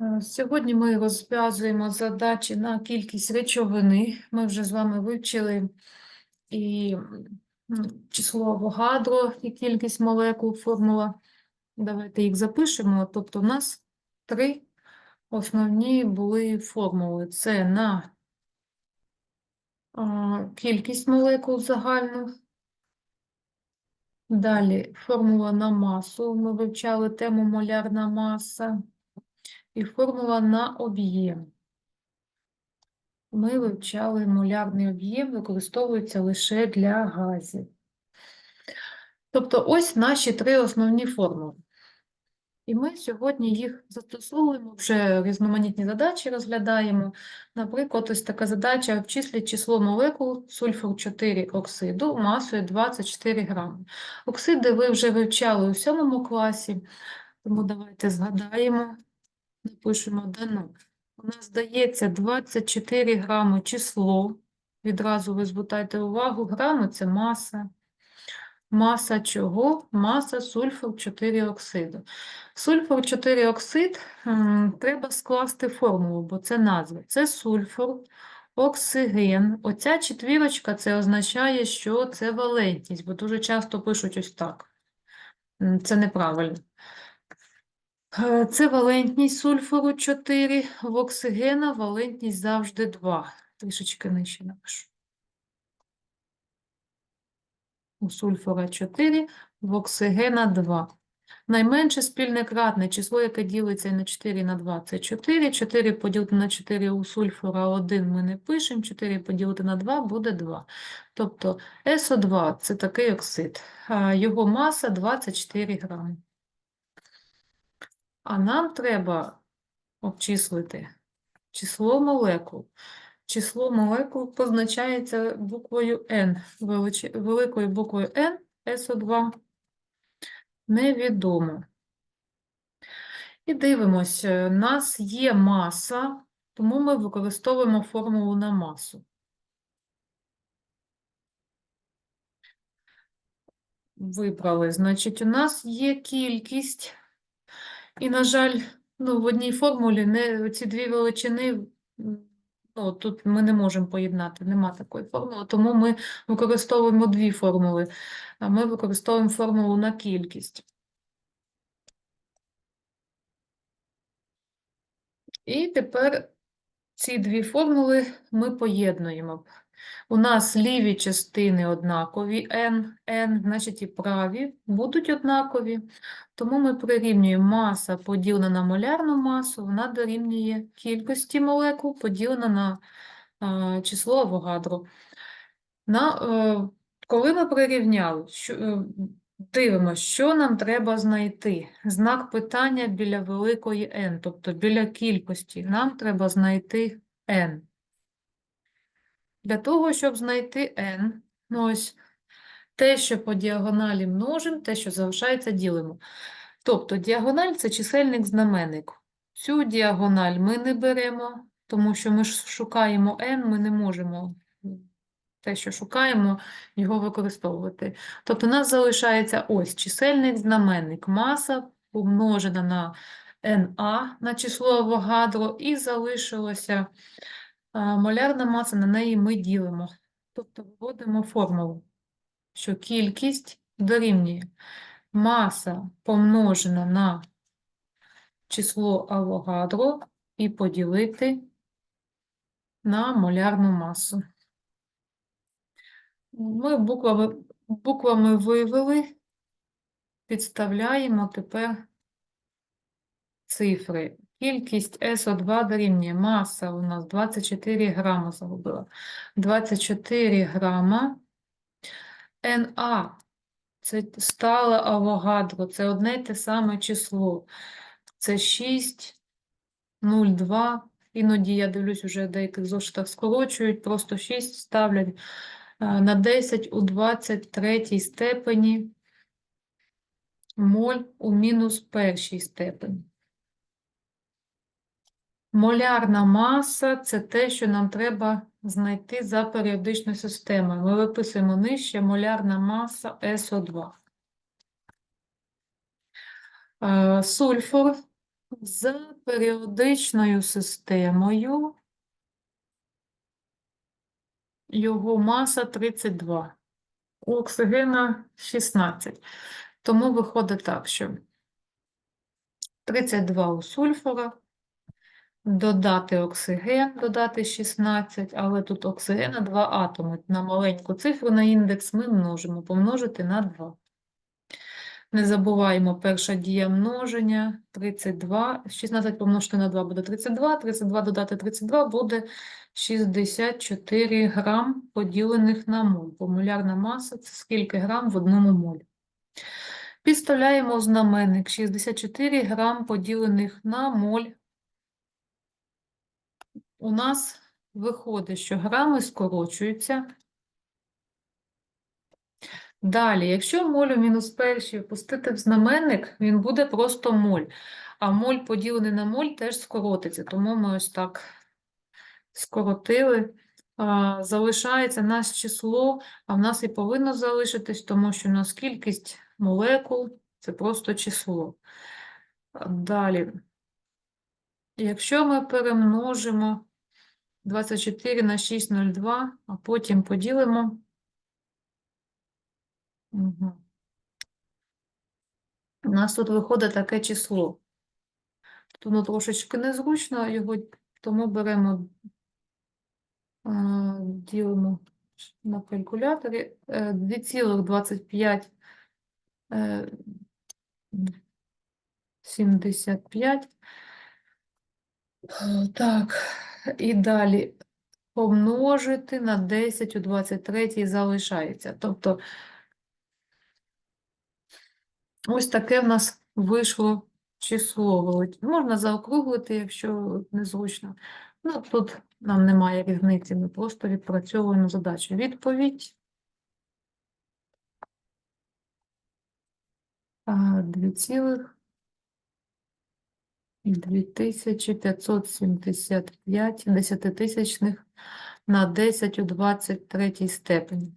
Е, Сьогодні ми розв'язуємо задачі на кількість речовини. Ми вже з вами вивчили і число Авогадро, і кількість молекул, формула. Давайте їх запишемо. Тобто, у нас три основні були формули. Це на кількість молекул загальну. Далі формула на масу. Ми вивчали тему молярна маса. І формула на об'єм. Ми вивчали молярний об'єм, використовується лише для газів. Тобто ось наші три основні формули. І ми сьогодні їх застосовуємо, вже різноманітні задачі розглядаємо. Наприклад, ось така задача обчисліть число молекул сульфур 4 оксиду масою 24 грами. Оксиди ви вже вивчали у сьомому класі, тому давайте згадаємо. Напишемо дано. У нас дається 24 грами число. Відразу ви звертайте увагу, грами це маса. Маса чого? Маса сульфур 4 оксиду. Сульфур 4 оксид треба скласти формулу, бо це назва. Це сульфур, оксиген. Оця четвірочка це означає, що це валентність, бо дуже часто пишуть ось так. Це неправильно. Е, Це валентність сульфуру 4, в оксигена валентність завжди 2. Трішечки нижче напишу. У сульфура 4, в оксигена 2. Найменше спільне кратне число, яке ділиться на 4 на 2, це 4. 4 поділити на 4 у сульфура 1 ми не пишемо, 4 поділити на 2 буде 2. Тобто СО2 – це такий оксид. Його маса 24 грами. А нам треба обчислити число молекул. Число молекул позначається буквою N, великою буквою N, СО2, невідомо. І дивимось, е, у нас є маса, тому ми використовуємо формулу на масу. Вибрали, значить, у нас є кількість, і, на жаль, ну, в одній формулі не, ці дві величини, ну, тут ми не можемо поєднати, нема такої формули, тому ми використовуємо дві формули. А ми використовуємо формулу на кількість. І тепер ці дві формули ми поєднуємо. У нас ліві частини однакові n, n, значить і праві будуть однакові. Тому ми прирівнюємо маса поділена на молярну масу, вона дорівнює кількості молекул поділена на а, число Авогадро. На, е, коли ми прирівняли, що, е, дивимося, що нам треба знайти. Знак питання біля великої n, тобто біля кількості. Нам треба знайти n. Для того, щоб знайти n, ну ось те, що по діагоналі множимо, те, що залишається, ділимо. Тобто діагональ – це чисельник знаменник. Цю діагональ ми не беремо, тому що ми шукаємо n, ми не можемо те, що шукаємо, його використовувати. Тобто у нас залишається ось чисельник знаменник, маса помножена на NA, на число Авогадро, і залишилося молярна маса, на неї ми ділимо. Тобто виводимо формулу, що кількість дорівнює маса помножена на число Авогадро і поділити на молярну масу. Ми буквами, буквами вивели, підставляємо тепер цифри. Кількість СО2 дорівнює маса у нас 24 грама загубила. 24 грама. НА – це стале авогадро, це одне те саме число. Це 6, 0,2. Іноді я дивлюсь, вже деяких зошитах скорочують, просто 6 ставлять на 10 у 23 степені моль у мінус першій степені. Молярна маса – це те, що нам треба знайти за періодичною системою. Ми виписуємо нижче молярна маса СО2. Е, Сульфур За періодичною системою його маса 32, у оксигена 16. Тому виходить так, що 32 у сульфора, додати оксиген, додати 16, але тут оксигена 2 атоми. На маленьку цифру на індекс ми множимо, помножити на 2. Не забуваємо, перша дія множення 32. 16 помножити на 2 буде 32, 32 додати 32 буде 64 грам поділених на моль. Бо молярна маса – це скільки грам в одному молі. Підставляємо знаменник 64 грам поділених на моль. У нас виходить, що грами скорочуються. Далі, якщо моль у мінус першій опустити в знаменник, він буде просто моль. А моль поділений на моль теж скоротиться, тому ми ось так скоротили. Залишається наше число, а в нас і повинно залишитись, тому що у нас кількість молекул – це просто число. Далі, якщо ми перемножимо 24 на 6,02, а потім поділимо Угу. У нас тут виходить таке число. Тут воно трошечки незручно його, тому беремо, ділимо на калькуляторі е, 2,25 е, 75. Е, Так, і далі помножити на 10 у 23 залишається. Тобто Ось таке в нас вийшло число. Можна заокруглити, якщо незручно. Ну, тут нам немає різниці, ми просто відпрацьовуємо задачу. Відповідь. А, Дві цілих 2575 десятитисячних на 10 у 23 степені.